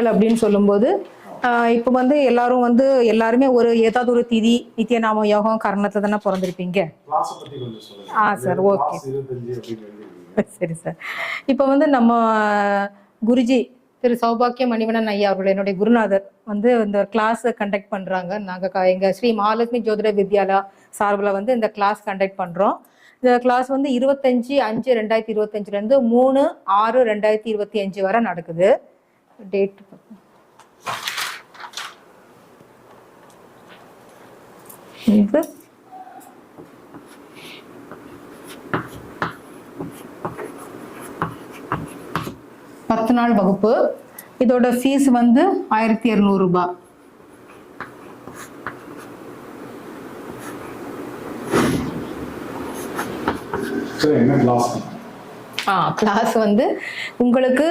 எண்கள் அப்படின்னு சொல்லும்போது இப்போ வந்து எல்லாரும் வந்து எல்லாருமே ஒரு ஏதாவது ஒரு திதி நித்தியநாம யோகம் கரணத்தை தானே பிறந்திருப்பீங்க? ஆ, அப்படின்னு எழுதிருக்கீங்க சரி சார். இப்போ வந்து நம்ம குருஜி திரு சௌபாக்கிய மணிவண்ணன் ஐயா அவர்கள் என்னுடைய குருநாதர் வந்து இந்த கிளாஸ் கண்டக்ட் பண்றாங்க. நாங்கள் எங்கள் ஸ்ரீ மகாலட்சுமி ஜோதிட வித்யாலயா சார்பில் வந்து இந்த கிளாஸ் கண்டக்ட் பண்றோம். இந்த கிளாஸ் வந்து இருபத்தஞ்சு அஞ்சு ரெண்டாயிரத்தி இருபத்தஞ்சுலேருந்து மூணு ஆறு ரெண்டாயிரத்தி இருபத்தி அஞ்சு வரை நடக்குது. டேட் இது. பத்து நாள் வகுப்பு. இதோட ஃபீஸ் வந்து ஆயிரத்தி இரநூறு ரூபாய் சரி என்ன கிளாஸ் ஆ கிளாஸ் வந்து உங்களுக்கு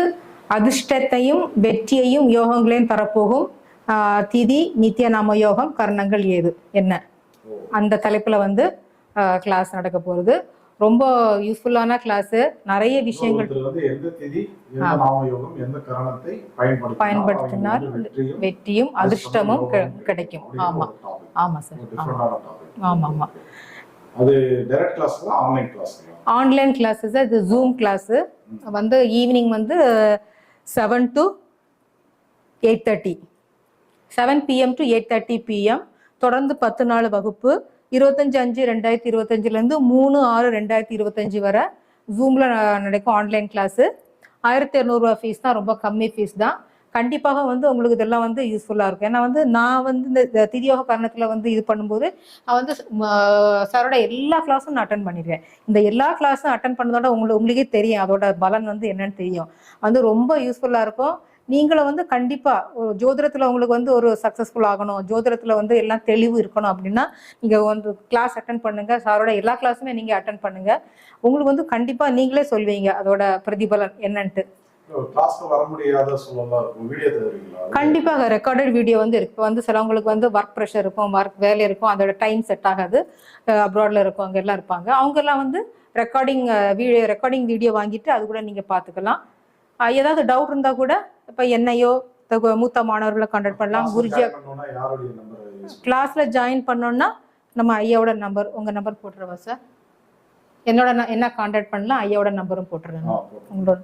அதிர்ஷ்டத்தையும் வெற்றியையும் யோகங்களையும் தரப்போகும் திதி நித்திய நாம யோகம் கர்ணங்கள் ஏது என்ன? அந்த தலைப்புல வந்து கிளாஸ் நடக்க போகுது ரொம்ப யூஸ்ஃபுல்லான கிளாஸ் நிறைய விஷயங்கள். பயன்படுத்தினால் வெற்றியும் அதிர்ஷ்டமும் கிடைக்கும். ஆமா. ஆமா சார் ஆமா. ஆமா. ஆன்லைன் கிளாஸஸ் இது ஜூம் கிளாஸு வந்து ஈவினிங் வந்து seven to eight thirty seven PM to eight thirty PM தொடர்ந்து பத்து நாள் வகுப்பு. இருபத்தஞ்சு அஞ்சு ரெண்டாயிரத்தி இருபத்தஞ்சிலேருந்து மூணு ஆறு ரெண்டாயிரத்தி இருபத்தஞ்சி வரை ஜூமில் நடக்கும் ஆன்லைன் கிளாஸு ஆயிரத்தி இரநூறுவா ஃபீஸ் தான். ரொம்ப கம்மி ஃபீஸ் தான். கண்டிப்பாக வந்து உங்களுக்கு இதெல்லாம் வந்து யூஸ்ஃபுல்லாக இருக்கும். ஏன்னா வந்து நான் வந்து இந்த திரியோக கரணத்தில் வந்து இது பண்ணும்போது நான் வந்து சாரோட எல்லா கிளாஸும் நான் அட்டன் பண்ணிடுவேன் இந்த எல்லா கிளாஸும் அட்டன் பண்ணதோட உங்களுக்கு உங்களுக்கே தெரியும் அதோட பலன் வந்து என்னன்னு தெரியும். வந்து ரொம்ப யூஸ்ஃபுல்லாக இருக்கும். நீங்களும் வந்து கண்டிப்பாக ஒரு ஜோதிடத்தில் உங்களுக்கு வந்து ஒரு சக்ஸஸ்ஃபுல் ஆகணும். ஜோதிடத்தில் வந்து எல்லாம் தெளிவு இருக்கணும் அப்படின்னா நீங்கள் வந்து கிளாஸ் அட்டன் பண்ணுங்கள் சாரோட எல்லா கிளாஸுமே நீங்கள் அட்டன் பண்ணுங்கள் உங்களுக்கு வந்து கண்டிப்பாக நீங்களே சொல்வீங்க அதோட பிரதிபலன் என்னன்ட்டு. கண்டிப்பாக ரெக்கார்டட் வீடியோ வந்து இருக்கு. இப்போ வந்து சிலவங்களுக்கு வந்து ஒர்க் ப்ரெஷர் இருக்கும் ஒர்க் வேலை இருக்கும் அதோட டைம் செட் ஆகாது. அப்ராட்ல இருக்கும் அங்க எல்லாம் இருப்பாங்க. அவங்க எல்லாம் வந்து ரெக்கார்டிங் வீடியோ ரெக்கார்டிங் வீடியோ வாங்கிட்டு அது கூட நீங்க பார்த்துக்கலாம் அஹ் ஏதாவது டவுட் இருந்தா கூட இப்போ என்னையோ மூத்த மாணவர்களை கான்டாக்ட் பண்ணலாம் Class குருஜி join பண்ணணும்னா யாருடைய நம்பர் யூஸ் கிளாஸ்ல ஜாயின் பண்ணோம்னா நம்ம ஐயாவோட நம்பர் உங்க நம்பர் போட்டுருவா சார் என்னோட என்ன கான்டாக்ட் பண்ணலாம் ஐயாவோட நம்பரும் போட்டுருங்க. உங்களோட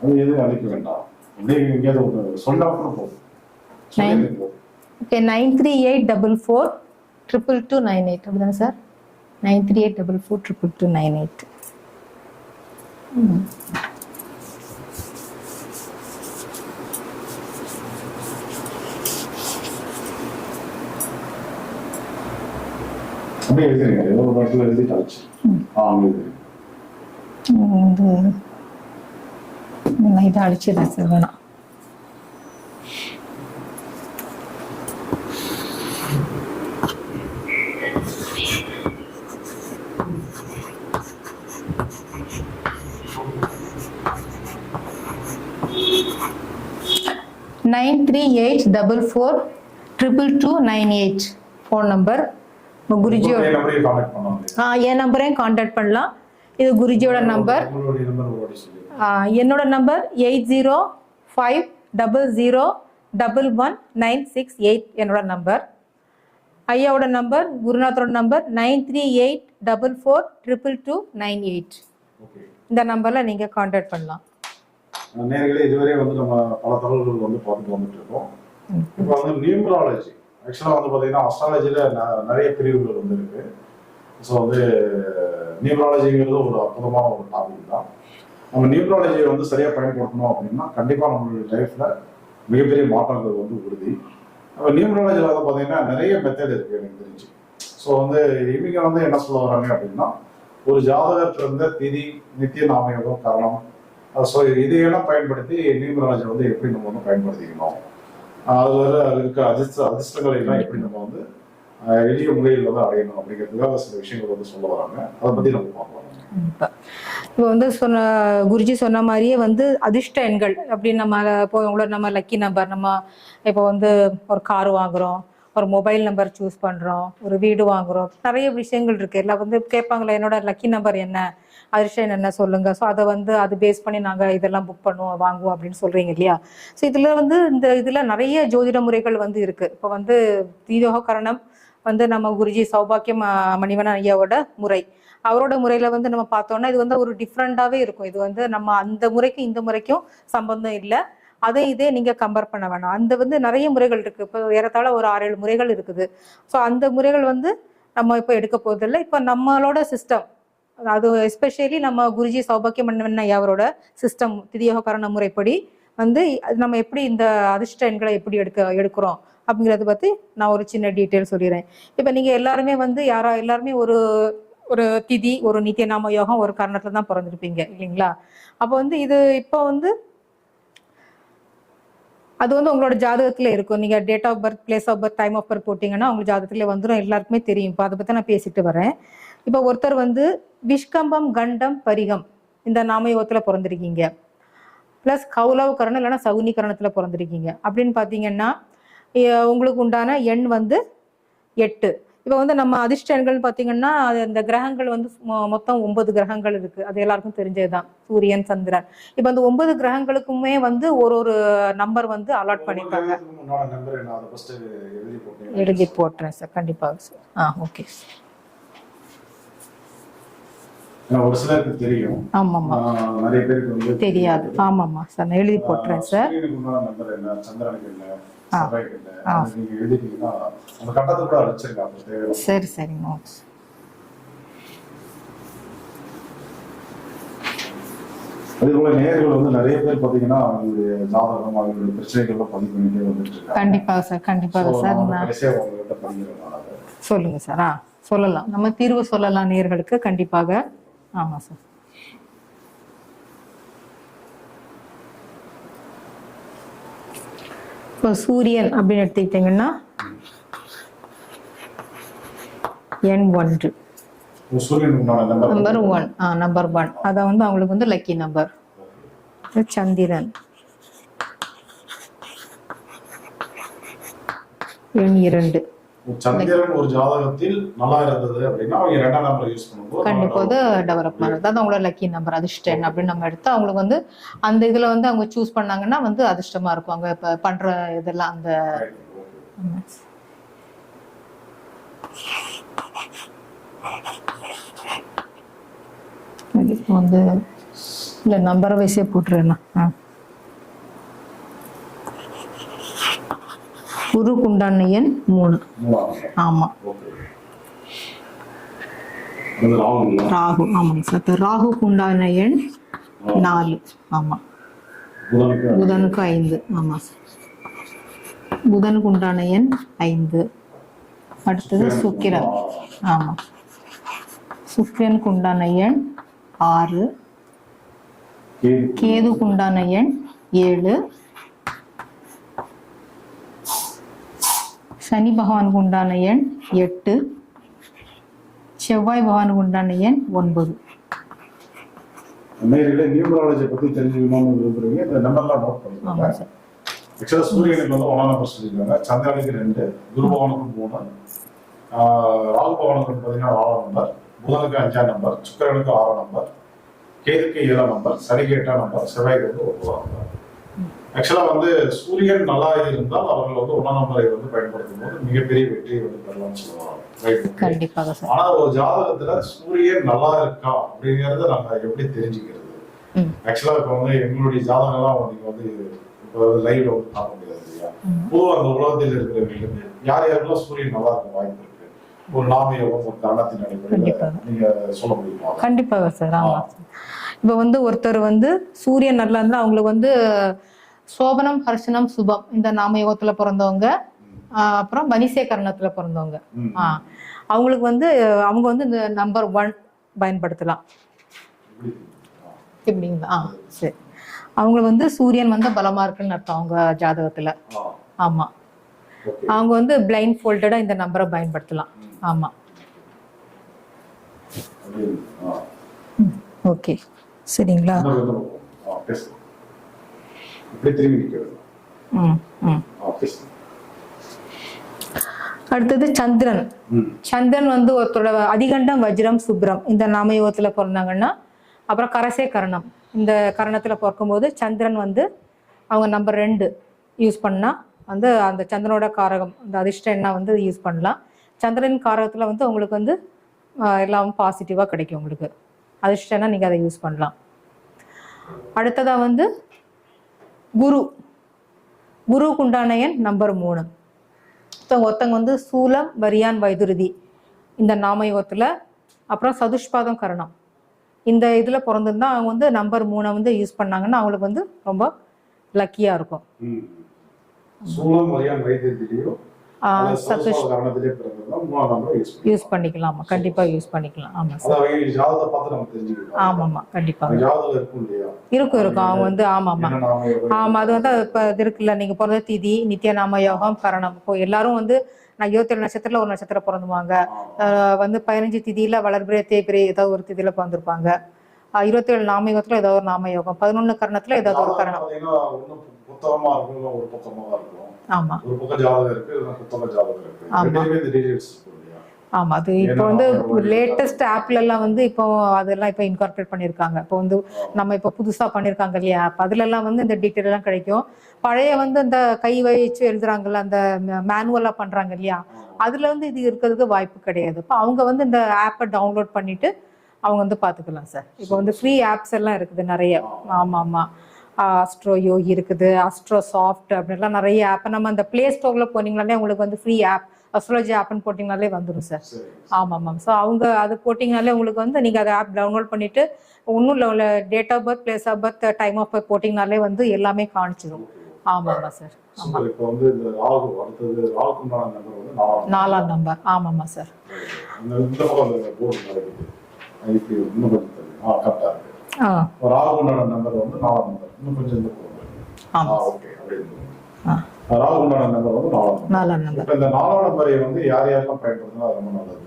அது எதுவும் அழைக்க வேண்டாம். அப்படியே எங்கேயாவது ஒரு சொன்னா கூட போதும். Okay nine three eight double four triple two nine eight அப்படிதானே sir? Nine three eight double four triple two nine eight அப்படியே எழுதிருங்க. ஏதோ ஒரு இடத்துல எழுதி அழைச்சு ஆ எழுதிருங்க. நான் இதை அடிச்சிடுறேன் சார் வேணாம். Nine three eight double four triple two nine eight. Phone number குருஜியோட ஆ, என் நம்பரையும் காண்டாக்ட் பண்ணலாம். இது குருஜியோட நம்பர். என்னோட number eight zero five double zero double one nine six eight என்னோட நம்பர். ஐயாவோட number குருநாதரோட number nine three eight double four triple two nine eight. இந்த நம்பரில் நீங்கள் காண்டாக்ட் பண்ணலாம். நேர்களே இதுவரை வந்து நம்ம பல தகவல்கள் வந்து பார்த்துட்டு வந்துட்டு இருக்கோம். இப்போ வந்து நியூமராலஜி. ஆக்சுவலாக வந்து பார்த்தீங்கன்னா அஸ்ட்ராலஜியில் நிறைய பிரிவுகள் வந்து இருக்கு. ஸோ வந்து நியூமராலஜிங்கிறது ஒரு அற்புதமான ஒரு டாபிக் தான். நம்ம நியூமராலஜியை வந்து சரியாக பயன்படுத்தணும் அப்படின்னா கண்டிப்பாக நம்மளுடைய லைஃப்பில் மிகப்பெரிய மாற்றங்கள் வந்து உறுதி. நம்ம நியூமராலஜியில் வந்து பார்த்தீங்கன்னா நிறைய மெத்தட் இருக்குது எனக்கு தெரிஞ்சு. ஸோ வந்து இவங்க வந்து என்ன சொல்ல வராங்க அப்படின்னா ஒரு ஜாதகத்திலிருந்த திதி நித்திய நாமயோகம் கரணம். ஸோ இதையெல்லாம் பயன்படுத்தி நியூமராலஜி வந்து எப்படி நம்ம வந்து பயன்படுத்திக்கணும்? ஆஹ் அது இருக்க அதிர்ஷ்ட அதிர்ஷ்டங்களை எல்லாம் எப்படி நம்ம வந்து எளிய முறையில் வந்து அடையணும் அப்படிங்கிறதுக்காக சில விஷயங்கள் வந்து சொல்ல வராங்க. அதை பத்தி நம்ம பார்க்கலாம் இப்போ வந்து சொன்ன குருஜி சொன்ன மாதிரியே வந்து அதிர்ஷ்ட எண்கள் அப்படின்னு நம்ம இப்போ உங்களோட நம்ம லக்கி நம்பர் நம்ம இப்போ வந்து ஒரு கார் வாங்குறோம் ஒரு மொபைல் நம்பர் சூஸ் பண்றோம் ஒரு வீடு வாங்குறோம் நிறைய விஷயங்கள் இருக்கு. எல்லாம் வந்து கேட்பாங்களே என்னோட லக்கி நம்பர் என்ன? அதிர்ஷ்டம் என்ன சொல்லுங்க? ஸோ அதை வந்து அது பேஸ் பண்ணி நாங்க இதெல்லாம் புக் பண்ணுவோம் வாங்குவோம் அப்படின்னு சொல்றீங்க இல்லையா? ஸோ இதுல வந்து இந்த இதுல நிறைய ஜோதிட முறைகள் வந்து இருக்கு. இப்போ வந்து தீயோக கரணம் வந்து நம்ம குருஜி சௌபாக்கியம் மணிவன ஐயாவோட முறை. அவரோட முறையில வந்து நம்ம பார்த்தோம்னா இது வந்து ஒரு டிஃப்ரெண்டாவே இருக்கும். இது வந்து நம்ம அந்த முறைக்கும் இந்த முறைக்கும் சம்பந்தம் இல்லை. அதை இதே நீங்க கம்பேர் பண்ண வேணாம். அந்த வந்து நிறைய முறைகள் இருக்கு. இப்போ ஏறத்தாழ ஒரு ஆறு ஏழு முறைகள் இருக்குது. ஸோ அந்த முறைகள் வந்து நம்ம இப்போ எடுக்க போவதில்லை இப்போ நம்மளோட சிஸ்டம் அது எஸ்பெஷலி நம்ம குருஜி சௌபாக்கியம் மன்னன் ஐயா அவரோட சிஸ்டம் திதியோக கரண முறைப்படி வந்து அது நம்ம எப்படி இந்த அதிர்ஷ்ட எண்களை எப்படி எடுக்க எடுக்கிறோம்? அப்படிங்கிறத பத்தி நான் ஒரு சின்ன டீட்டெயில் சொல்லிடுறேன். இப்போ நீங்க எல்லாருமே வந்து யாரா எல்லாருமே ஒரு ஒரு திதி ஒரு நித்தியநாம யோகம் ஒரு காரணத்துல தான் பிறந்திருப்பீங்க இல்லைங்களா? அப்போ வந்து இது இப்போ வந்து அது வந்து உங்களோட ஜாதகத்துல இருக்கும். நீங்க date of birth place of birth time of birth போட்டீங்கன்னா உங்க ஜாதகத்துல வந்துடும் எல்லாருக்குமே தெரியும். இப்போ அதை பத்தி நான் பேசிட்டு வரேன். இப்போ ஒருத்தர் வந்து விஷ்கம்பம் கண்டம் பரிகம் இந்த நாமயோகத்துல பிறந்திருக்கீங்க. ப்ளஸ் கௌலவ கரணம் இல்லைன்னா சவுனி கரணத்துல பிறந்திருக்கீங்க. அப்படின்னு பார்த்தீங்கன்னா உங்களுக்கு உண்டான எண் வந்து எட்டு. இப்போ வந்து நம்ம அதிர்ஷ்ட எண்கள் பார்த்தீங்கன்னா இந்த கிரகங்கள் வந்து மொத்தம் ஒன்பது கிரகங்கள் இருக்கு. அது எல்லாருக்கும் தெரிஞ்சதுதான். சூரியன் சந்திரன். இப்போ அந்த ஒன்பது கிரகங்களுக்குமே வந்து ஒரு ஒரு நம்பர் வந்து அலாட் ஃபர்ஸ்ட் எழுதி போட்டுறேன் சார் கண்டிப்பாக சார் ஆ ஓகே ஒரு சிலருக்கு தெரியும். ஆமாம்மா. நிறைய பேருக்கு தெரியாது. ஆமாம்மா சார் நான் எழுதி போட்டுறேன் சார் சரி சரிங்க அதே போல நேயர்கள் வந்து நிறைய பேர் பாத்தீங்கன்னா அவங்களுடைய ஜாதகம் அவங்களுடைய பிரச்சனைகள்லாம் பதிவு பண்ணிட்டே வந்துட்டு கண்டிப்பாக சார் கண்டிப்பாக சார் நான் சொல்லுங்க சார் ஆ சொல்லலாம். நம்ம தீர்வு சொல்லலாம் நேர்களுக்கு கண்டிப்பாக. ஆமாம் சார் இப்போ சூரியன் அப்படின்னு எடுத்துக்கிட்டிங்கன்னா எண் ஒன்று. நம்பர் ஒன் ஆ நம்பர் ஒன் அதை வந்து அவங்களுக்கு வந்து லக்கி நம்பர் சந்திரன். எண் இரண்டு. சந்திரன் ஒரு ஜாதகத்தில் நல்லா இருந்தது அப்படின்னா அவங்க இரண்டாம் நம்பர் யூஸ் பண்ணும்போது கண்டிப்பா வந்து டெவலப் பண்ணுறது அது அவங்களோட லக்கி நம்பர் அதிர்ஷ்டம் அப்படின்னு நம்ம எடுத்து அவங்களுக்கு வந்து அந்த இதுல வந்து அவங்க சூஸ் பண்ணாங்கன்னா வந்து அதிர்ஷ்டமா இருக்கும். அவங்க இப்ப பண்ற இதெல்லாம் அந்த வந்து இல்ல நம்பரை வயசே போட்டுருண்ணா ஆ. குரு குண்டான எண் மூணு. ஆமா. ராகு ஆமாங்க சார். இப்ப ராகுக்கு உண்டான எண் நாலு. ஆமா. புதனுக்கு ஐந்து. ஆமா சார். புதனுக்கு உண்டான எண் ஐந்து. அடுத்தது சுக்கிரன். ஆமா. சுக்கிரனுக்கு உண்டான எண் ஆறு. கேது. கேதுக்கு உண்டான எண் ஏழு. சனி பகவானுக்கு உண்டான எண் எட்டு செவ்வாய் பகவானுக்கு உண்டான எண் ஒன்பது. நேரில் நியூமராலஜி பத்தி தெரிஞ்சுக்கணும்னு விரும்புறீங்க. இந்த நம்பர்லாம் நோட் ஆமா பண்ணிக்கோங்க சார் ஆக்சுவலா சூரியனுக்கு வந்து ஒன்றாம் நம்பர் சொல்லியிருக்காங்க. சந்திரனுக்கு ரெண்டு குரு மூணு ராகு பகவானுக்கு வந்து பார்த்தீங்கன்னா நாலாம் நம்பர் புதனுக்கு அஞ்சாம் நம்பர் சுக்கிரனுக்கு ஆறாம் நம்பர் கேதுக்கு ஏழாம் நம்பர் சனிக்கு எட்டாம் நம்பர் செவ்வாய்க்கு வந்து ஒன்பதாம் நம்பர் ஆக்சுவலா வந்து சூரியன் நல்லா இருந்தால் அவர்கள் வந்து ஒன்றாம் நம்பரை வந்து பயன்படுத்தும் போது மிகப்பெரிய வெற்றியை வந்து பெறலாம்னு சொல்லுவாங்க. கண்டிப்பாக ஆனா ஒரு ஜாதகத்துல சூரியன் நல்லா இருக்கா அப்படிங்கறத நம்ம எப்படி தெரிஞ்சுக்கிறது. ஆக்சுவலா இப்ப வந்து எங்களுடைய ஜாதகம்லாம் நீங்க வந்து இப்போ லைவ்ல வந்து பார்க்க முடியாது இல்லையா ம். பொதுவா அந்த உலகத்தில் இருக்கிறவங்களுக்கு யார் யாருக்கெல்லாம் சூரியன் நல்லா இருக்க வாய்ப்பு இருக்கு ஒரு நாம யோகம் ஒரு கரணத்தின் அடிப்படையில். நீங்க சொல்ல முடியுமா கண்டிப்பாக சார் ஆமா இப்போ வந்து ஒருத்தர் வந்து சூரியன் நல்லா இருந்தா அவங்களுக்கு வந்து சோபனம் ஹர்ஷனம் சுபம் இந்த நாமயோகத்துல பிறந்தவங்க. ஆஹ் அப்புறம் வனிசே கரணத்துல பிறந்தவங்க. ம். ஆ அவங்களுக்கு வந்து அவங்க வந்து இந்த நம்பர் ஒன் பயன்படுத்தலாம். எப்படி? எப்படிங்களா? ஆ சரி. அவங்களுக்கு வந்து சூரியன் வந்து பலமா இருக்குன்னு அர்த்தம் அவங்க ஜாதகத்துல. ஆமா. அவங்க வந்து பிளைண்ட் ஃபோல்டடா இந்த நம்பரை பயன்படுத்தலாம். ஆமா. ஓகே. சரிங்களா இன்னொரு இது பார்ப்போம். ஆ, பேசுங்க. இப்படி திரும்பி பேசுங்க. அடுத்தது சந்திரன். சந்திரன் வந்து ஒருத்தரோட அதிகண்டம் வஜ்ரம் சுப்ரம். இந்த நாமயோகத்தில் பிறந்தாங்கன்னா அப்புறம் கரசே கரணம். இந்த கரணத்தில் பிறக்கும்போது சந்திரன் வந்து அவங்க நம்பர் ரெண்டு யூஸ் பண்ணால் வந்து அந்த சந்திரனோட காரகம் அந்த அதிர்ஷ்ட எண்ணெய் வந்து யூஸ் பண்ணலாம். சந்திரன் காரகத்தில் வந்து உங்களுக்கு வந்து எல்லாம் பாசிட்டிவாக கிடைக்கும் உங்களுக்கு. அதிர்ஷ்ட எண்ணெய் நீங்கள் அதை யூஸ் பண்ணலாம். அடுத்ததாக வந்து குரு. குரு உண்டான எண் நம்பர் மூணு. ஒருத்தவங்க ஒருத்தவங்க வந்து சூலம் வரியான் வைதுருதி. இந்த நாமயோகத்தில் அப்புறம் சதுஷ்பாதம் கரணம். இந்த இதில் பிறந்திருந்தா அவங்க வந்து நம்பர் மூணை வந்து யூஸ் பண்ணாங்கன்னா அவங்களுக்கு வந்து ரொம்ப லக்கியாக இருக்கும். சூலம் வரியான் வைத்தியத்திலேயோ யூஸ் பண்ணி யூஸ் பண்ணிக்கலாமா. கண்டிப்பாக யூஸ் பண்ணிக்கலாம். ஆமாம் சார் அந்த ஜாதகம் இருக்கும் இருக்கும் அவங்க வந்து நாம எவ்வளவு- ஆமாம் அது வந்து இப்போ இது இருக்குல்ல நீங்கள் பிறந்த திதி நித்திய நாம யோகம் கரணம். எல்லாரும் வந்து நான் இருபத்தேழு நட்சத்திரத்தில் ஒரு நட்சத்திரம் பிறந்துவாங்க ஆமா. வந்து பதினஞ்சு திதியில் வளர்பிறை தேய்பிறை ஏதாவது ஒரு திதியில் பிறந்திருப்பாங்க. இருபத்தேழு நாமயோகத்தில் ஏதாவது ஒரு நாமயோகம் பதினொன்று கரணத்தில் ஏதாவது ஒரு கரணம். ஒரு பக்கமா ஜாதகம் இருக்கு புத்தக ஜாதகம் இருக்கு. ஆமாம் அது இப்போ வந்து லேட்டஸ்ட் ஆப்லலாம் வந்து இப்போ அதெல்லாம் இப்போ இன்கார்பரேட் பண்ணியிருக்காங்க. இப்போ வந்து நம்ம இப்போ புதுசாக பண்ணியிருக்காங்க இல்லையா? ஆப் அதுலலாம் வந்து இந்த டீட்டெயில் எல்லாம் கிடைக்கும். பழைய வந்து இந்த கை வச்சு எழுதுறாங்கல்ல அந்த மேனுவலாக பண்ணுறாங்க இல்லையா? அதில் வந்து இது இருக்கிறதுக்கு வாய்ப்பு கிடையாது. இப்போ அவங்க வந்து இந்த ஆப்பை டவுன்லோட் பண்ணிட்டு அவங்க வந்து பார்த்துக்கலாம் சார். இப்போ வந்து ஃப்ரீ ஆப்ஸ் எல்லாம் இருக்குது நிறைய. ஆமாம் ஆமாம் அஸ்ட்ரோ யோகி இருக்குது அஸ்ட்ரோ சாஃப்ட் அப்படின்லாம் நிறைய ஆப் நம்ம அந்த ப்ளே ஸ்டோரில் போனீங்கனாலே உங்களுக்கு வந்து ஃப்ரீ ஆப் அஸ்ட்ராலஜி ஆப்னு போட்டிங்கனாலே வந்துடும் சார் ஆமாம் மேம் ஸோ அவங்க அது போட்டிங்கனாலே உங்களுக்கு வந்து நீங்கள் அதை ஆப் டவுன்லோட் பண்ணிவிட்டு ஒன்றும் இல்லை date of birth place of birth time of birth போட்டிங்கனாலே வந்து எல்லாமே காமிச்சிடும் ஆமாம்மா சார் நாலாம் நம்பர் ஆமாம்மா சார் ஆ நம்பர் நம்பர் இன்னும் கொஞ்சம் ஓகே உண்டான நம்பர் வந்து நாலாம் நம்பர் நாலாம் நம்பர் இந்த நாலாம் நம்பரை வந்து யார் யாரெல்லாம் பயன்படுத்தினா ரொம்ப நல்லது.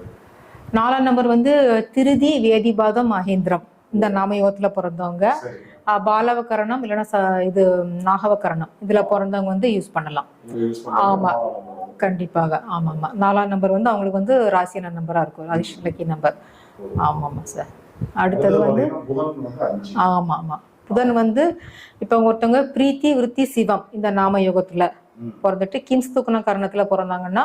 நாலாம் நம்பர் வந்து திருதி வேதிபாதம் மகேந்திரம். இந்த நாமயோகத்தில் பிறந்தவங்க. பாலவகரணம் இல்லைன்னா இது நாகவகரணம். இதில் பிறந்தவங்க வந்து யூஸ் பண்ணலாம். ஆமா. கண்டிப்பாக. ஆமாம்மா. நாலாம் நம்பர் வந்து அவங்களுக்கு வந்து ராசியான நம்பராக இருக்கும். அதிர்ஷ்டலக்கி நம்பர் ஆமாம்மா சார் அடுத்தது வந்து ஆமாம் ஆமாம் புதன் வந்து இப்போ ஒருத்தவங்க பிரீத்தி விருத்தி சிவம் இந்த நாம யோகத்தில். பிறந்துட்டு கிம்ஸ் தூக்கண கரணத்தில் பிறந்தாங்கன்னா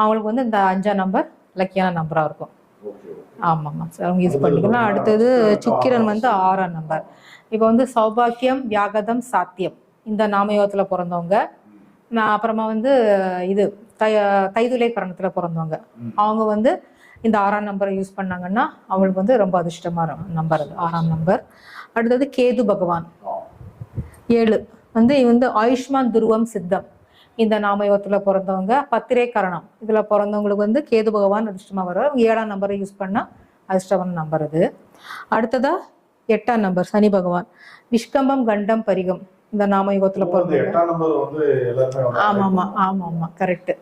அவங்களுக்கு வந்து இந்த அஞ்சாம் நம்பர் லக்கியான நம்பராக இருக்கும். ஓகே ஆமாம்மா சார் அவங்க யூஸ் பண்ணிக்கலாம். அடுத்தது சுக்கிரன் வந்து ஆறாம் நம்பர் இப்போ வந்து சௌபாக்கியம் வியாகதம் சாத்தியம் இந்த நாமயோகத்தில் பிறந்தவங்க. அப்புறமா வந்து இது தை தைதுளை கரணத்தில் பிறந்தவங்க. அவங்க வந்து இந்த ஆறாம் நம்பரை யூஸ் பண்ணாங்கன்னா அவங்களுக்கு வந்து ரொம்ப அதிர்ஷ்டமாக நம்பர் அது ஆறாம் நம்பர் அடுத்தது கேது பகவான். ஏழு. வந்து வந்து ஆயுஷ்மான் துருவம் சித்தம். இந்த நாமயோகத்தில் பிறந்தவங்க பத்திரே கரணம். இதில் பிறந்தவங்களுக்கு வந்து கேது பகவான் அதிர்ஷ்டமாக வரும் ஏழாம் நம்பரை யூஸ் பண்ணால் அதிர்ஷ்டமான நம்பர் அது அடுத்ததா எட்டாம் நம்பர் சனி பகவான். விஷ்கம்பம் கண்டம் பரிகம். இந்த வந்து எல்லாருமே வந்து ஆமாம் ஆமாம் ஆமாம் ஆமாம் கரெக்ட்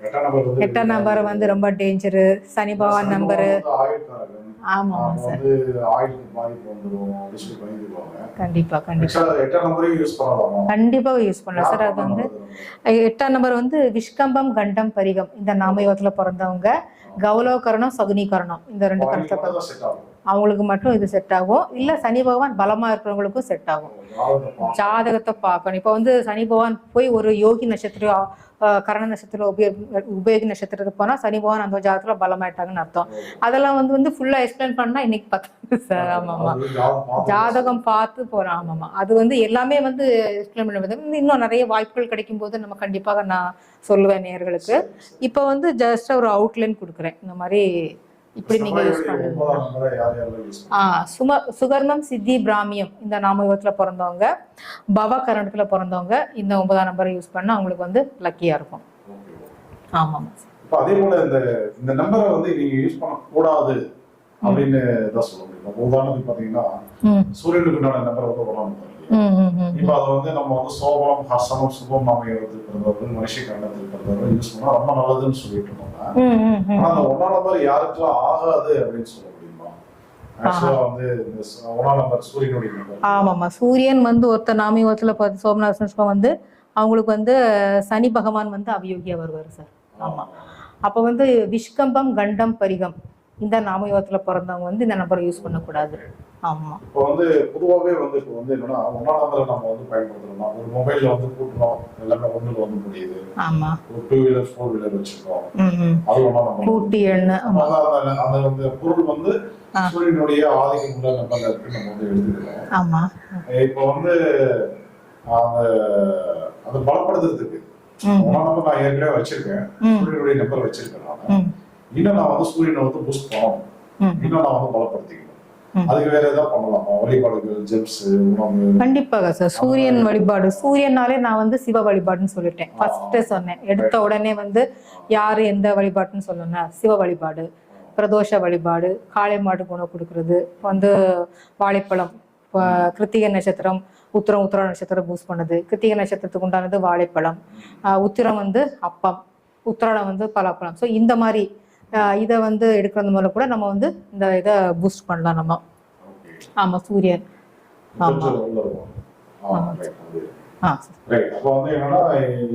எட்டாம் நம்பர் வந்து ரொம்ப டேஞ்சரு சனி பகவான் நம்பரு ஆமாம் அவங்க சார். ஆக்சுவலா எட்டாம் நம்பரையும் யூஸ் பண்ணலாமா? கண்டிப்பாக யூஸ் பண்ணலாம். சார் அது வந்து எட்டாம் நம்பர் வந்து விஷ்கம்பம் கண்டம் பரிகம். இந்த நாமயுகத்தில் பிறந்தவங்க கௌலவகரணம் சகுனீகரணம் இந்த ரெண்டு அது? அவங்களுக்கு மட்டும் இது செட் ஆகும். இல்லை சனி பகவான் பலமாக இருக்கிறவங்களுக்கும் செட் ஆகும். ஜாதகத்தை பார்க்கணும். இப்போ வந்து சனி பகவான் போய் ஒரு யோகி நட்சத்திரம் கரண நட்சத்திரம் உபயோக உபயோகி நட்சத்திரத்துக்கு போனால் சனி பகவான் அந்த ஜாதகத்தில் பலமாயிட்டாங்கன்னு அர்த்தம். அதெல்லாம் வந்து வந்து ஃபுல்லாக எக்ஸ்பிளைன் பண்ணால் இன்னைக்கு பார்த்து சார் ஆமாம்மா ஜாதகம் பார்த்து பார்த்து போகிறோம் ஆமாம்மா அது வந்து எல்லாமே வந்து எக்ஸ்பிளைன் பண்ண இன்னும் நிறைய வாய்ப்புகள் கிடைக்கும் போது நம்ம கண்டிப்பாக நான் சொல்லுவேன் நேயர்களுக்கு இப்போ வந்து ஜஸ்ட் ஒரு அவுட்லைன் கொடுக்குறேன். இந்த மாதிரி இப்படி நீங்கள் யூஸ் பண்ணுங்க. ஆ சும சுகர்ணம் சித்தி பிராமியம் இந்த நாமயுகத்தில் பிறந்தவங்க பவ கரணத்தில் பிறந்தவங்க இந்த ஒன்பதாம் நம்பரை யூஸ் பண்ணால் அவங்களுக்கு வந்து லக்கியாக இருக்கும். ஆமாம் இப்போ அதே போல இந்த இந்த நம்பரை வந்து நீங்க யூஸ் பண்ணக்கூடாது அப்படின்னு தான் சொல்ல முடியும். இப்போ உதாரணத்துக்கு பாத்தீங்கன்னா சூரியனுக்கு உண்டான நம்பர் வந்து இப்போ அதை வந்து நம்ம வந்து சோபம் ஹசனம் சுபம் மனுஷ யூஸ் பண்ணா ரொம்ப நல்லதுன்னு சொல்லிட்டு ஆனா அந்த நம்பர் யாருக்கெல்லாம் ஆகாது அப்படின்னு சொல்ல முடியுமா? ஆமாம்மா. சூரியன் வந்து ஒருத்தர் நாமயுகத்தில் பார்த்து சோமநாத வந்து அவங்களுக்கு வந்து சனி பகவான் வந்து அவியோகியா வருவார் சார். ஆமா. அப்போ வந்து விஷ்கம்பம் கண்டம் பரிகம். இந்த நாமயோகத்துல பிறந்தவங்க வந்து இந்த நம்பரை யூஸ் பண்ணக்கூடாது. ஆமா. இப்போ வந்து பொதுவாகவே வந்து இப்போ வந்து என்னன்னா ஒன்றாம் நம்பரை நம்ம வந்து பயன்படுத்துறோம்னா ஒரு மொபைல்ல வந்து கூட்டுறோம். எல்லாமே ஒண்ணுல வந்து முடியுது. ஆமா. ஒரு டூ வீலர் ஃபோர் வீலர் வச்சிருக்கோம் அது ஒன்றா நம்ம கூட்டி எண்ணு. அந்த- அந்த பொருள் வந்து. சூரியனுடைய ஆதிக்கம் உள்ள நம்பர்ல இருக்கு நம்ம வந்து எழுதிக்கிறோம் ஆமா. இப்போ வந்து அந்த அதை பலப்படுத்துறதுக்கு. ஒன்றாம் நம்பர் நான் ஏற்கனவே வச்சிருக்கேன். சூரியனுடைய நம்பர் வச்சிருக்கேன் நான். இன்னும் நான் வந்து சூரியனை வந்து பூஸ்ட் பண்ணணும். இன்னும் நான் வந்து பலப்படுத்திக்கணும். அதுக்கு வேற ஏதாவது பண்ணலாமா? வழிபாடுகள் உணவு. கண்டிப்பாக சார். சூரியன் வழிபாடு. சூரியனாலே நான் வந்து சிவ வழிபாடுன்னு சொல்லிட்டேன். ஃபர்ஸ்ட் சொன்னேன். எடுத்த உடனே வந்து யாரு எந்த வழிபாட்டுன்னு சொல்லணும் சிவ வழிபாடு பிரதோஷ வழிபாடு காளை மாடு உணவு கொடுக்கறது வந்து வாழைப்பழம் கிருத்திகை நட்சத்திரம் உத்திரம் உத்திர நட்சத்திரம் பூஸ் பண்ணுது. கிருத்திகை நட்சத்திரத்துக்கு உண்டானது வாழைப்பழம். உத்திரம் வந்து அப்பம். உத்திராடம் வந்து பலாப்பழம். ஸோ இந்த மாதிரி இதை வந்து எடுக்கிறது மூலம் கூட நம்ம வந்து இந்த இதை பூஸ்ட் பண்ணலாம் நம்ம. ஆமா சூரியன். ஆமா. கொஞ்சம் உள்ள இருக்கும். ஆ. அப்போ வந்து என்னன்னா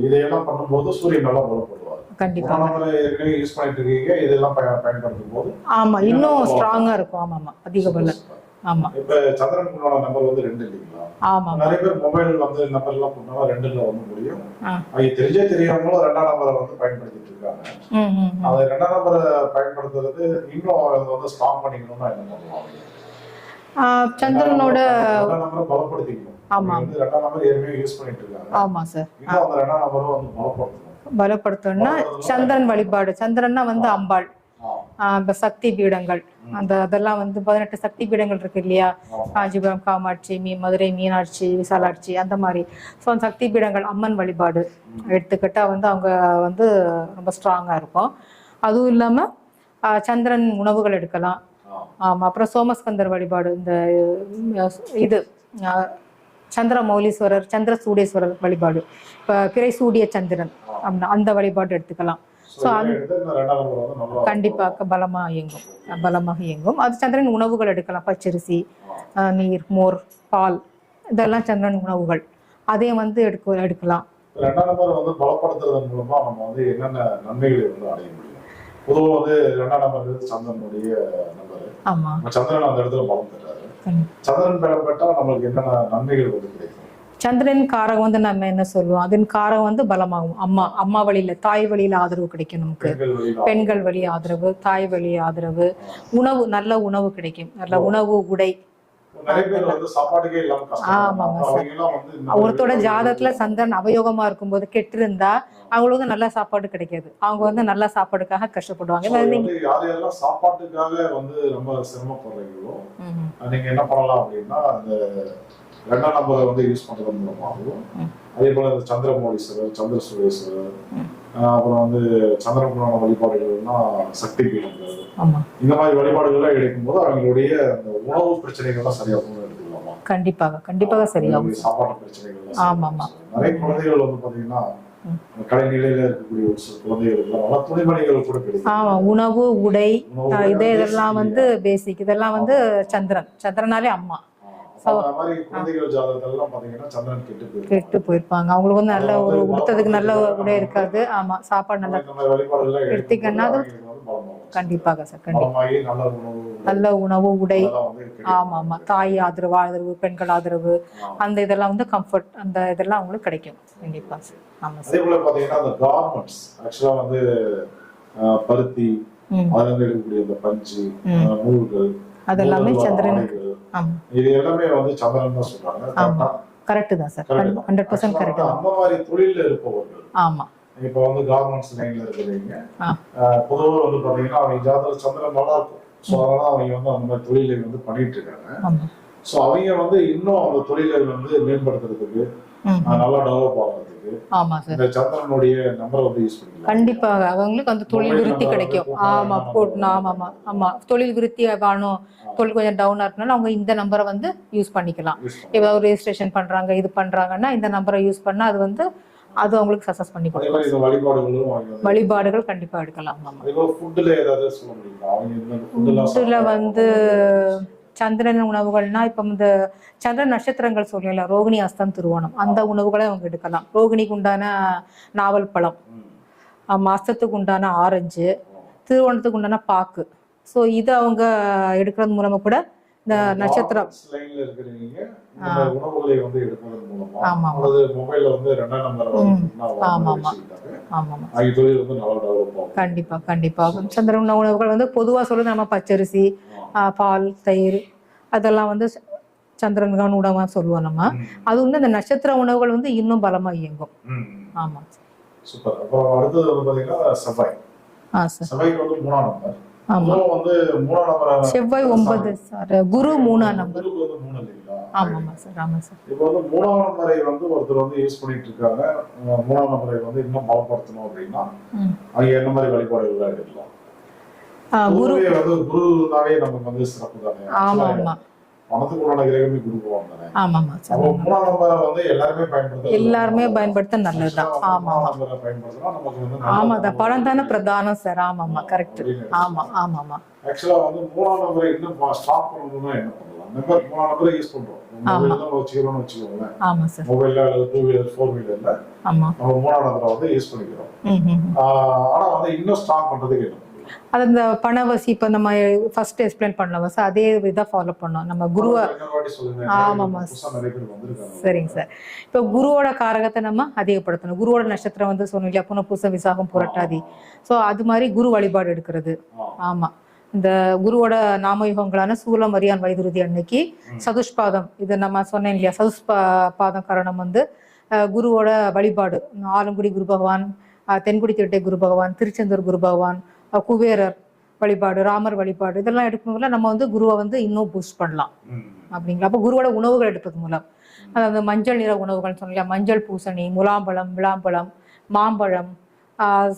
இதையெல்லாம் பண்ணும்போது சூரியன் நல்லா பலப்படுவார் கண்டிப்பா. உணவு ஏற்கனவே யூஸ் பண்ணிட்டு இருக்கீங்க இதெல்லாம் பயன் பயன்படுத்தும் போது ஆமா இன்னும் ஸ்ட்ராங்கா இருக்கும். ஆமா ஆமா அதிக பலம் ஆமா. இப்ப சந்திரனுக்குள்ள நம்பர் வந்து ரெண்டு இல்லைங்களா? ஆமா நிறைய பேர் மொபைல் வந்து நம்பர் எல்லாம் போட்டா ரெண்டுல வந்து முடியும். அது தெரிஞ்சே தெரியாமலும் ரெண்டாம் நம்பரை வந்து பயன்படுத்திட்டு இருக்காங்க. அந்த ரெண்டாம் நம்பரை பயன்படுத்துறது இன்னும் வந்து ஸ்ட்ராங் பண்ணிக்கணும்னா என்ன பண்ணலாம்? ஆ, சந்திரனோட பலப்படுத்திக்கணும். ஆமா. ரெண்டாம் நம்பர் ஏற்கனவே யூஸ் பண்ணிட்டு இருக்காங்க. ஆமா சார் இன்னும் அந்த ரெண்டாம் நம்பரும் வந்து பலப்படுத்தணும். பலப்படுத்தணும்னா சந்திரன் வழிபாடு. சந்திரன்னா வந்து அம்பாள். இப்ப சக்தி பீடங்கள். அந்த அதெல்லாம் வந்து பதினெட்டு சக்தி பீடங்கள் இருக்கு இல்லையா. காஞ்சிபுரம் காமாட்சி மீ மதுரை மீனாட்சி விசாலாட்சி அந்த மாதிரி. ஸோ அந்த சக்தி பீடங்கள் அம்மன் வழிபாடு. எடுத்துக்கிட்டா வந்து அவங்க வந்து ரொம்ப ஸ்ட்ராங்கா இருக்கும். அதுவும் இல்லாம சந்திரன் உணவுகள் எடுக்கலாம். ஆமா அப்புறம் சோமஸ்கந்தர் வழிபாடு இந்த இது சந்திர மௌலீஸ்வரர் சந்திர சூடேஸ்வரர் வழிபாடு. இப்போ பிறை சூடிய சந்திரன் அந்த வழிபாடு எடுத்துக்கலாம். நல்லா கண்டிப்பாக பலமா இயங்கும். பலமாக இயங்கும். அது சந்திரன் உணவுகள் எடுக்கலாம். பச்சரிசி நீர் மோர் பால் இதெல்லாம் சந்திரன் உணவுகள். அதையும் வந்து எடுக்க எடுக்கலாம். ரெண்டாம் நம்பர் வந்து பலப்படுத்துறதன் மூலமா நம்ம வந்து என்னென்ன நன்மைகளை வந்து அடைய முடியும்? பொதுவாக வந்து ரெண்டாம் நம்பர் வந்து சந்திரனுடைய நம்பர். ஆமா. நம்ம சந்திரன் அந்த இடத்துல பலம் தர்றாரு கண்டி- சந்திரன் பலம் பெற்றா நம்மளுக்கு என்னென்ன நன்மைகள் வந்து கிடைக்கும்? சந்திரன் காரகம் வந்து நம்ம என்ன சொல்லுவோம்? அதன் காரகம் வந்து பலமாகும். அம்மா அம்மா வழியில தாய் வழியில ஆதரவு கிடைக்கும் நமக்கு. பெண்கள் வழி ஆதரவு. தாய் வழி ஆதரவு உணவு நல்ல உணவு கிடைக்கும். நல்ல உணவு. உடை. ஒருத்தோட மாதிரி ஜாதகத்துல சந்திரன் அவயோகமா இருக்கும்போது கெட்டு இருந்தா அவங்களுக்கு நல்ல சாப்பாடு கிடைக்காது. அவங்க வந்து நல்ல சாப்பாடுக்காக கஷ்டப்படுவாங்க. சாப்பாட்டுக்காக வந்து ரொம்ப சிரமப்படுறீங்களோ நீங்க என்ன பண்ணலாம் அப்படின்னா அந்த ரெண்டாம் நம்பரை வந்து யூஸ் பண்றது மூலமாகவும். அதே போல இந்த சந்திரமௌலீஸ்வரர் சந்திர சுரேஸ்வரர் அப்புறம் வந்து சந்திரபுராண வழிபாடுகள்னா சக்தி பீடங்கள். ஆமா. இந்த மாதிரி வழிபாடுகள்லாம் எடுக்கும்போது அவங்களுடைய அந்த உணவு பிரச்சனைகள்லாம் சரியாகும் எடுத்துக்கலாமா? கண்டிப்பாக கண்டிப்பாக சரியாகும். அவங்களுடைய சாப்பாட்டு பிரச்சனைகள் ஆமா, ஆமா. நிறைய குழந்தைகள் வந்து பாத்தீங்கன்னா. கடைநிலையில இருக்கக்கூடிய ஒரு சில குழந்தைகளுக்கு நல்லா துணிமணிகள் கூட கிடைக்கும். ஆமா உணவு உடை இதே இதெல்லாம் வந்து பேசிக் இதெல்லாம் வந்து சந்திரன். சந்திரனாலே அம்மா. கெட்டு போயிருப்பாங்க. அவங்களுக்கு வந்து நல்ல ஒரு உடுத்ததுக்கு நல்ல உடை இருக்காது. ஆமா சாப்பாடு நல்லா அது-. கண்டிப்பாக சார் கண்டிப்பா. பலமாகி நல்ல உணவு உடை. ஆமா ஆமா. தாய் ஆதரவு ஆதரவு பெண்கள் ஆதரவு. அந்த இதெல்லாம் வந்து கம்ஃபர்ட் அந்த இதெல்லாம் அவங்களுக்கு கிடைக்கும். கண்டிப்பா சார். ஆமா அதே சார் போல பாத்தீங்கன்னா அந்த கார்மெண்ட்ஸ் ஆக்சுவலா வந்து பருத்தி அதுல இருந்து எடுக்கக்கூடிய அந்த பஞ்சு நூல்கள் அதெல்லாமே நூல்கள், சந்திரன். ஆடைகள், ஆமா. இது எல்லாமே வந்து சந்திரன் தான் சொல்றாங்க. ஆமா. கரெக்ட் தான் சார். ஹண்ட்ரட் பர்சன்ட் கரெக்ட் தான். அந்த மாதிரி தொழில இருப்பவர்கள் ஆமா. இப்ப வந்து கார்மெண்ட்ஸ் லைன்ல இருக்கிறவங்க ஆ. அஹ், பொதுவா வந்து பாத்தீங்கன்னா அவங்க ஜாதக சந்திரன் நல்லா இருக்கும். ஸோ அதனால அவங்க வந்து அந்த மாதிரி தொழிலை வந்து பண்ணிட்டு இருக்காங்க. ஸோ அவங்க வந்து இன்னும் அந்த தொழிலை வந்து மேம்படுத்துறதுக்கு நல்லா டெவலப் ஆமா சார் இந்த சந்திரனுடைய நம்பரை வந்து யூஸ் பண்ணிக்கலாம். கண்டிப்பாக. அவங்களுக்கு அந்த தொழில் விருத்தி கிடைக்கும். ஆமா போட்டு ஆமா ஆமா ஆமா. தொழில் விருத்தி வேணும். தொழில் கொஞ்சம் டவுனா இருக்கனால அவங்க இந்த நம்பரை வந்து யூஸ் பண்ணிக்கலாம். ஏதாவது ரெஜிஸ்ட்ரேஷன் பண்றாங்க இது பண்றாங்கன்னா இந்த நம்பரை யூஸ் பண்ணா அது வந்து அது அவங்களுக்கு சக்சஸ் பண்ணி வந்து வழிபாடுகள் கண்டிப்பா எடுக்கலாம். ஃபுட்டுல வந்து சந்திரன் உணவுகள்னா இப்ப இந்த சந்திர நட்சத்திரங்கள் சொல்லல ரோகிணி அஸ்தம் திருவோணம். அந்த உணவுகளை அவங்க எடுக்கலாம். ரோகிணிக்கு உண்டான நாவல் பழம். அஹ் மாசத்துக்கு உண்டான ஆரஞ்சு திருவோணத்துக்கு உண்டான பாக்கு. ஸோ இது அவங்க எடுக்கிறது மூலமா கூட இந்த நட்சத்திரம். கண்டிப்பா கண்டிப்பா. சந்திர உண- உணவுகள் வந்து பொதுவா சொல்றது நம்ம பச்சரிசி பால் தயிர் அதெல்லாம் வந்து சந்திரன்கான் உணவா சொல்லுவோம் நம்ம. அது வந்து இந்த நட்சத்திர உணவுகள் வந்து இன்னும் பலமா இயங்கும். ஆமா. சூப்பர். அப்போ அடுத்தது வந்து பாத்தீங்கன்னா செவ்வாய். ஆ சார். செவ்வாய்க்கு வந்து மூணாம் நம்பர். ஆமா. வந்து மூணாம் நம்பர் செவ்வாய் ஒன்பது சார். குரு மூணாம் நம்பர். குருக்கு வந்து மூணு இல்லைங்களா? ஆமாமா சார். ஆமா சார். இப்போ வந்து மூணாம் நம்பரை வந்து ஒருத்தர் வந்து யூஸ் பண்ணிட்டு இருக்காங்க. மூணாம் நம்பரை வந்து இன்னும் பலப்படுத்தணும் அப்படின்னா. அவங்க என்ன மாதிரி வழிபாடுகள் எடுக்கலாம்? குரு குருனாவே நமக்கு வந்து சிறப்பு தானே? ஆமா ஆமா. பணத்துக்கு உண்டான கிரகமே தானே? மூணாம் வந்து எல்லாருமே பயன்படுத்த எல்லாருமே பயன்படுத்த நல்லதுதான். ஆமா நம்பரை பயன்படுத்தினா நமக்கு வந்து ஆமா அந்த பணம் தானே பிரதானம் சார். ஆமாமா கரெக்ட் ஆமா ஆமாமா ஆக்சுவலா வந்து மூணாம் நம்பரை இன்னும் ஸ்டாப் பண்ணணும்னா என்ன பண்ணலாம்? நம்பர் மூணாம் நம்பரை யூஸ் பண்றோம். மொபைல் தான் வச்சுக்கிறோம்னு வச்சுக்கோங்களேன். ஆமா சார். மொபைல்ல அல்லது டூ வீலர் ஃபோர் வீலர்ல ஆமா. நம்ம மூணாம் நம்பரை வந்து யூஸ் பண்ணிக்கிறோம். ஆனா வந்து இன்னும் ஸ்ட்ராங் பண்றதுக்கு என்ன? அது இந்த பணவசி இப்போ நம்ம ஃபர்ஸ்ட் எக்ஸ்பிளைன் பண்ணலாம்? சார் அதே இதை ஃபாலோ பண்ணோம். நம்ம குருவை ஆமாமா. வந்திருக்காங்க. சரிங்க சார். இப்போ குருவோட காரகத்தை நம்ம அதிகப்படுத்தணும். குருவோட நட்சத்திரம் வந்து சொன்னோம் இல்லையா? புனப்பூசம் விசாகம் புரட்டாதி. ஸோ அது மாதிரி குரு வழிபாடு எடுக்கிறது. ஆ. ஆமா. இந்த குருவோட நாமயுகங்களான சூலம் அரியான் வைதுருதி அன்னைக்கு. சதுஷ்பாதம். இது நம்ம சொன்னேன் இல்லையா? சதுஷ்பா பாதம் காரணம் வந்து குருவோட வழிபாடு. ஆலங்குடி குரு பகவான் தென்குடி திட்டை குரு பகவான் திருச்செந்தூர் குரு பகவான் குபேரர் வழிபாடு ராமர் வழிபாடு இதெல்லாம் எடுக்கும்போது நம்ம வந்து குருவை வந்து இன்னும் பூஸ்ட் பண்ணலாம். அப்படிங்களா? அப்போ குருவோட உணவுகள் எடுப்பது மூலம். அதாவது மஞ்சள் நிற உணவுகள் சொன்னீங்க மஞ்சள் பூசணி முலாம்பழம் விளாம்பழம் மாம்பழம்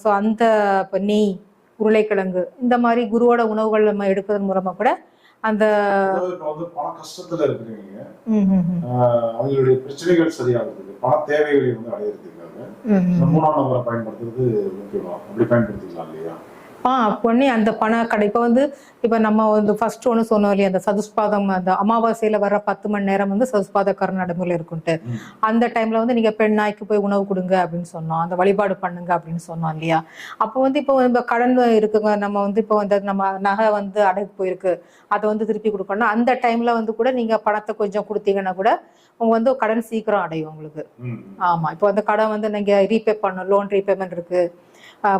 ஸோ அந்த இப்போ நெய் உருளைக்கிழங்கு இந்த மாதிரி குருவோட உணவுகள் நம்ம எடுப்பதன் மூலமா கூட அந்த பண கஷ்டத்துல இருக்கிறீங்க. அவங்களுடைய பிரச்சனைகள் சரியாகிறதுக்கு பண தேவைகளை வந்து அடையிறதுக்காக. மூணாம் நம்பரை பயன்படுத்துறது முக்கியமா? அப்படி பயன்படுத்திக்கலாம் இல்லையா? ஆ பொண்ணே அந்த பண கடை. இப்போ வந்து இப்போ நம்ம வந்து ஃபர்ஸ்ட் ஒன்று சொன்னோம் இல்லையா அந்த சதுஷ்பாதம் அந்த அமாவாசையில வர பத்து மணி நேரம் வந்து சதுஷ்பாத கர நடைமுறையில் இருக்குன்ட்டு. அந்த டைம்ல வந்து நீங்க பெண் நாய்க்கு போய் உணவு கொடுங்க அப்படின்னு சொன்னோம். அந்த வழிபாடு பண்ணுங்க அப்படின்னு சொன்னோம் இல்லையா. அப்போ வந்து இப்போ இந்த கடன் இருக்குங்க நம்ம வந்து இப்போ வந்து நம்ம நகை வந்து அடகு போயிருக்கு. அதை வந்து திருப்பி கொடுக்கணும். அந்த டைம்ல வந்து கூட நீங்க பணத்தை கொஞ்சம் கொடுத்தீங்கன்னா கூட உங்க வந்து கடன் சீக்கிரம் அடையும் உங்களுக்கு. ம். ஆமா. இப்போ அந்த கடன் வந்து நீங்க ரீபே பண்ணணும் லோன் ரீபேமெண்ட் இருக்கு. ஆஹ்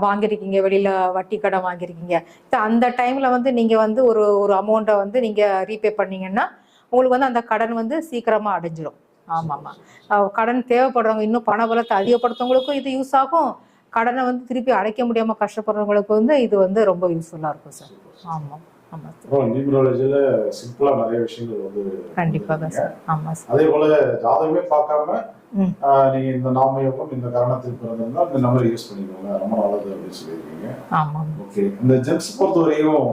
வாங்கியிருக்கீங்க வெளியில வட்டி கடன் வாங்கியிருக்கீங்க. அந்த டைம்ல வந்து நீங்க வந்து ஒரு ஒரு அமௌண்ட்டை வந்து நீங்க ரீபே பண்ணீங்கன்னா உங்களுக்கு வந்து அந்த கடன் வந்து சீக்கிரமா அடைஞ்சிரும். ஆமாமா ஆஹ் கடன் தேவைப்படுறவங்க இன்னும் பண பலத்தை அதிகப்படுத்தவங்களுக்கும் இது யூஸ் ஆகும். கடனை வந்து திருப்பி அடைக்க முடியாம கஷ்டப்படுறவங்களுக்கு வந்து இது வந்து ரொம்ப யூஸ்ஃபுல்லா இருக்கும் சார் ஆமா. ஆமா சார் அப்புறம் நியூமராலஜில சிம்பிளா நிறைய விஷயங்கள் வந்து கண்டிப்பாக சார் ஆமா சார் அதே போல ஜாதகமே பார்க்காம நீங்க இந்த நாமயோகம் இந்த காரணத்துக்கு பிறந்திருந்தா இந்த நம்பரை யூஸ் பண்ணிக்கோங்க. ரொம்ப நல்லது அப்படின்னு சொல்லியிருக்கீங்க. ஆமா ஓகே இந்த ஜெம்ஸ் பொறுத்தவரையும்.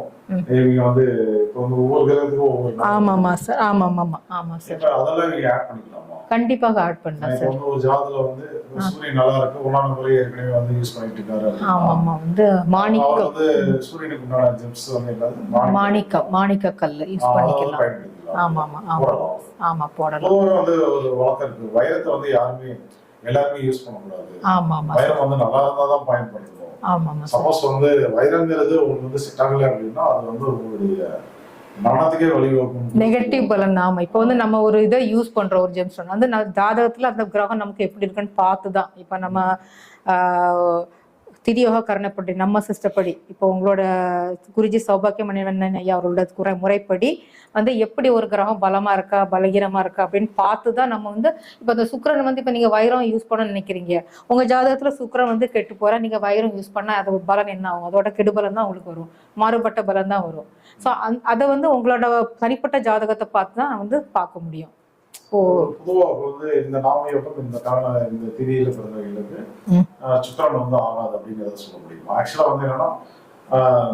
இவங்க வந்து இப்போ வந்து ஒவ்வொரு கிரகத்துக்கும் ஒவ்வொரு. ஆமாமா சார். ஆமாம் ஆமா ஆமா சார் அதெல்லாம் நீங்க ஆட் பண்ணிக்கலாமா. கண்டிப்பாக ஆட் பண்ணலாம் சார் ஜாதத்துல வந்து சூரியன் நல்லா இருக்கு ஒன்றாம் நம்பரே ஏற்கனவே வந்து யூஸ் பண்ணிட்டு இருக்காரு. ஆமா ஆமா வந்து மாணிக்கம். வந்து சூரியனுக்கு உண்டான ஜெம்ஸ் வந்து என்னது? மாணிக்கம். மாணிக்க கல் யூஸ் பண்ணிக்கலாம். ஆமா ஆமா ஆமா. ஆமா போடலாம். வந்து ஒரு வழக்கம் இருக்கு. வைரத்தை வந்து யாருமே எல்லாருமே யூஸ் பண்ணக்கூடாது. ஆமா ஆமா வைரம் வந்து நல்லா இருந்தா தான் பயன்படுத்தணும் ஆமா ஆமா சப்போஸ் வந்து வைரங்கிறது உங்களுக்கு வந்து செட் ஆகல அப்படின்னா அது வந்து உங்களுடைய மரணத்துக்கே வழிவகுக்கும் நெகட்டிவ் பலன் ஆமா இப்போ வந்து நம்ம ஒரு இதை யூஸ் பண்றோம் ஒரு ஜெம்ஸ்டோன் வந்து ஜாதகத்துல அந்த கிரகம் நமக்கு எப்படி இருக்குன்னு பார்த்து தான் இப்போ நம்ம திதியோக திரியோக கரணப்படி நம்ம சிஸ்டப்படி இப்போ உங்களோட குருஜி சௌபாக்கிய மணிவண்ணன் ஐயா அவரோட குறை முறைப்படி வந்து எப்படி ஒரு கிரகம் பலமா இருக்கா பலகீனமா இருக்கா அப்படின்னு பார்த்து தான் நம்ம வந்து இப்போ இந்த சுக்கரன் வந்து இப்போ நீங்க வைரம் யூஸ் பண்ண நினைக்கிறீங்க. உங்க ஜாதகத்துல சுக்கிரன் வந்து கெட்டு போறா நீங்க வைரம் யூஸ் பண்ணா அது பலன் என்ன ஆகும்? அதோட கெடுபலம் தான் உங்களுக்கு வரும். மாறுபட்ட பலன் தான் வரும். ஸோ அந் அதை வந்து உங்களோட தனிப்பட்ட ஜாதகத்தை பார்த்து தான் வந்து பார்க்க முடியும். பொதுவாக வந்து இந்த நாமயோகம் இந்த கால இந்த திதியில. ஆஹ், சுக்கிரன் வந்து ஆகாது அப்படிங்கிறத சொல்ல முடியும்? ஆக்சுவலா வந்து என்னன்னா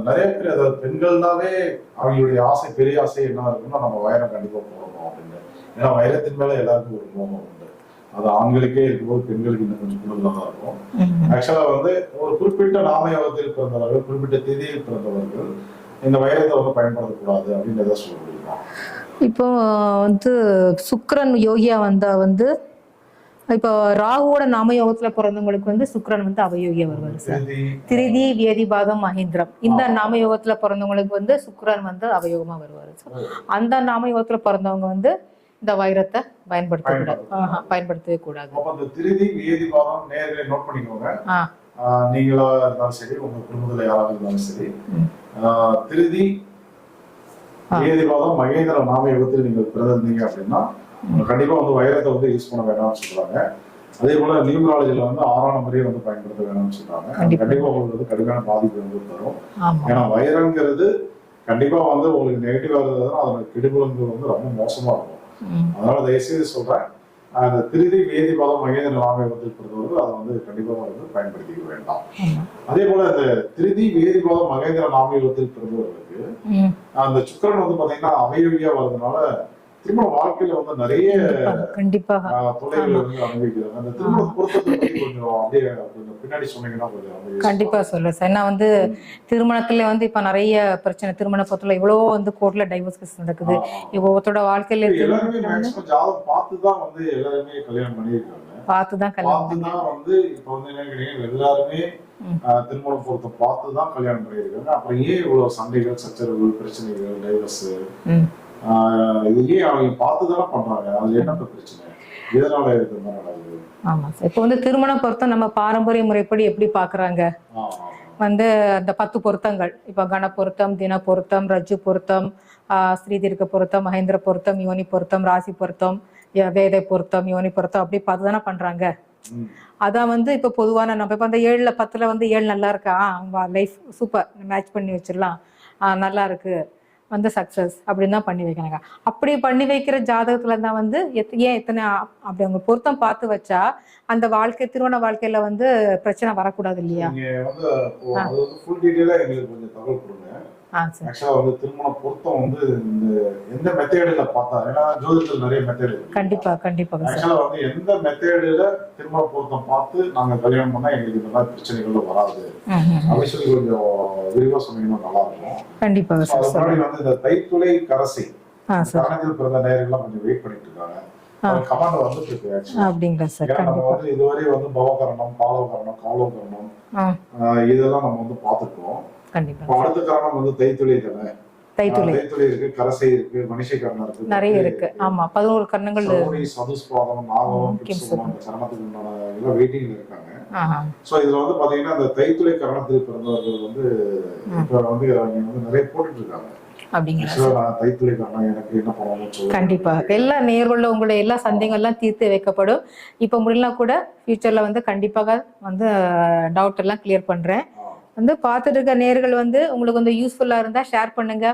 நிறைய பேர் அதாவது பெண்கள்னாவே அவங்களுடைய ஆசை பெரிய ஆசை என்ன இருக்குன்னா நம்ம வைரம் கண்டிப்பா போடணும் அப்படின்னு. ஏன்னா வைரத்தின் மேல எல்லாருக்கும் ஒரு மோகம் உண்டு. அது ஆண்களுக்கே இருக்கும்போது பெண்களுக்கு இன்னும் கொஞ்சம் கூடுதலாக தான் இருக்கும். ஆக்சுவலா வந்து ஒரு குறிப்பிட்ட நாமயோகத்தில் பிறந்தவர்கள் குறிப்பிட்ட திதியில் பிறந்தவர்கள் இந்த வைரத்தை வந்து பயன்படுத்தக்கூடாது அப்படின்றத சொல்ல முடியுமா? இப்போ வந்து சுக்கிரன் யோகியா வந்தா வந்து இப்போ ராகுவோட நாமயோகத்துல பிறந்தவங்களுக்கு வந்து சுக்கிரன் வந்து அவயோகியா வருவாரு சார். திருதி திருதி வியதிபாதம் மகேந்திரம். இந்த நாமயோகத்துல பிறந்தவங்களுக்கு வந்து சுக்கிரன் வந்து அவயோகமா வருவாரு சார். அந்த நாமயோகத்துல பிறந்தவங்க வந்து இந்த வைரத்தை பயன்படுத்தக்கூடாது. ஆஹா, பயன்படுத்தவே கூடாது. திருதி நோட் பண்ணிக்கோங்க. நீங்களா இருந்தாலும் சரி உங்க குடும்பத்துல யாராவது இருந்தாலும் சரி. திருதி பாதம் மகேந்திர நாம யுகத்தில் நீங்கள் பிறந்திருந்தீங்க அப்படின்னா கண்டிப்பா வந்து வைரத்தை வந்து யூஸ் பண்ண வேண்டாம்னு சொல்றாங்க. அதே போல நியூமராலஜில வந்து ஆறாம் நம்பரே வந்து பயன்படுத்த வேணாம்னு சொல்றாங்க. கண்டிப்பா. உங்களுக்கு வந்து கடுமையான பாதிப்பு வந்து தரும். ஏன்னா வைரங்கிறது கண்டிப்பா வந்து உங்களுக்கு நெகட்டிவா இருந்ததுன்னா அதோட கெடுபலன்கள் வந்து ரொம்ப மோசமா இருக்கும். அதனால தயவுசெய்து சொல்றேன் அந்த திருதி வேதி பாதம் மகேந்திர நாமயத்தில் பிறந்தவர்கள் அதை வந்து கண்டிப்பாக வந்து பயன்படுத்திக்க வேண்டாம். அதே போல இந்த திருதி வேதி பாதம் மகேந்திர நாமயத்தில் பிறந்தவர்களுக்கு. அந்த சுக்கிரன் வந்து பாத்தீங்கன்னா அவயோகியா வர்றதுனால திருமண வாழ்க்கையில வந்து நிறைய கண்டிப்பாக, கண்டிப்பா. சொல்றேன் சார். நான் வந்து திருமணத்துல வந்து இப்ப நிறைய பிரச்சனை திருமண பத்தில இவ்வளவோ வந்து கோர்ட்ல டைவர்ஸ் கேஸ் நடக்குது. ஒருத்தரோட வாழ்க்கையில பார்த்து தான் கல்யாணம் வந்து இப்ப வந்து என்ன எல்லாருமே ம். ஆஹ், திருமண பொருத்தம் பார்த்து தான் கல்யாணம் பண்ணியிருக்காங்க. அப்புறம் ஏன் இவ்வளவு சண்டைகள் சச்சரவுகள் பிரச்சனைகள் டைவர்ஸ் ம். இது ஏன் அவங்க பார்த்து தானே பண்றாங்க. அது என்ன பிரச்சனை? எதனால இருக்கிற மாதிரி ஆமா சார். இப்போ வந்து திருமண பொருத்தம் நம்ம பாரம்பரிய முறைப்படி எப்படி பாக்குறாங்க? வந்து அந்த பத்து பொருத்தங்கள். இப்போ கண பொருத்தம் தின பொருத்தம் ரஜ்ஜு பொருத்தம் ஸ்ரீதீர்க்க பொருத்தம் மகேந்திர பொருத்தம் யோனி பொருத்தம் ராசி பொருத்தம் வேதை பொருத்தம் யோனி பொருத்தம் அப்படி பார்த்து தானே பண்றாங்க. அதான் வந்து இப்போ பொதுவான நம்ம இப்போ அந்த ஏழுல பத்துல வந்து ஏழு நல்லா இருக்கா? லைஃப் சூப்பர் மேட்ச் பண்ணி வச்சிடலாம். நல்லா இருக்கு. வந்து சக்சஸ் அப்படின்னு தான் பண்ணி வைக்கிறாங்க. அப்படி பண்ணி வைக்கிற ஜாதகத்துல தான் வந்து எத்- ஏன் எத்தனை அப்படி அவங்க பொருத்தம் பார்த்து வச்சா அந்த வாழ்க்கை திருமண வாழ்க்கையில வந்து பிரச்சனை வரக்கூடாது இல்லையா? ஆக்சுவலா வந்து திருமண பொருத்தம் வந்து இந்த எந்த மெத்தேடுல பார்த்தா ஏன்னா ஜோதிடத்தில் நிறைய மெத்தேடு கண்டிப்பா கண்டிப்பாக சார் ஆக்சுவலா வந்து எந்த மெத்தேடுல திருமண பொருத்தம் பார்த்து நாங்க கல்யாணம் பண்ணா எங்களுக்கு இந்த மாதிரி பிரச்சனைகள் வராது. அப்படி சொல்லி கொஞ்சம் விரிவா சொன்னீங்கன்னா நல்லா இருக்கும். அதுக்கு முன்னாடி வந்து இந்த தைத்துளை கரசை கரணத்தில் பிறந்த நேயர்கள்லாம் கொஞ்சம் வெயிட் பண்ணிட்டு இருக்காங்க. கமாண்ட் வந்துட்டு இருக்கு அப்படிங்களா சார் நம்ம கண்டிப்பா. வந்து இதுவரை வந்து பவகரணம் ஆ. ஆஹ் இதெல்லாம் நம்ம வந்து பார்த்துருக்கோம். கண்டிப்பா. அடுத்த காரணம் வந்து தைத்துளை தானே தைத்துளை. ஆஹ் தைத்துளை இருக்கு கரசை இருக்கு மனுஷகரணம் இருக்கு நிறைய இருக்கு. ஆமா பதினோரு கர்ணங்கள் சதுஸ்பாதம் நாகம் உண்டான எல்லாம் வெயிட்டிங்ல இருக்காங்க. ஆஹா. சோ இதுல வந்து பாத்தீங்கன்னா அந்த தைத்துளை கரணத்தில் பிறந்தவர்கள் வந்து இப்ப வந்து அவங்க வந்து நிறைய போட்டுட்டு இருக்காங்க. அப்படிங்களா? Actually, நான் தைத்துளை கரணம் எனக்கு என்ன பண்ணணும்னு சொல்லுங்க. கண்டிப்பா. எல்லா நேர்களும் உங்களுடைய எல்லா சந்தேகங்கள்லாம் தீர்த்து வைக்கப்படும். இப்போ முடியலாம் கூட ஃபியூச்சர்ல வந்து கண்டிப்பாக வந்து டவுட் எல்லாம் கிளியர் பண்றேன். வந்து பார்த்துட்டு இருக்க நேர்கள் வந்து உங்களுக்கு வந்து யூஸ்ஃபுல்லா இருந்தா ஷேர் பண்ணுங்க.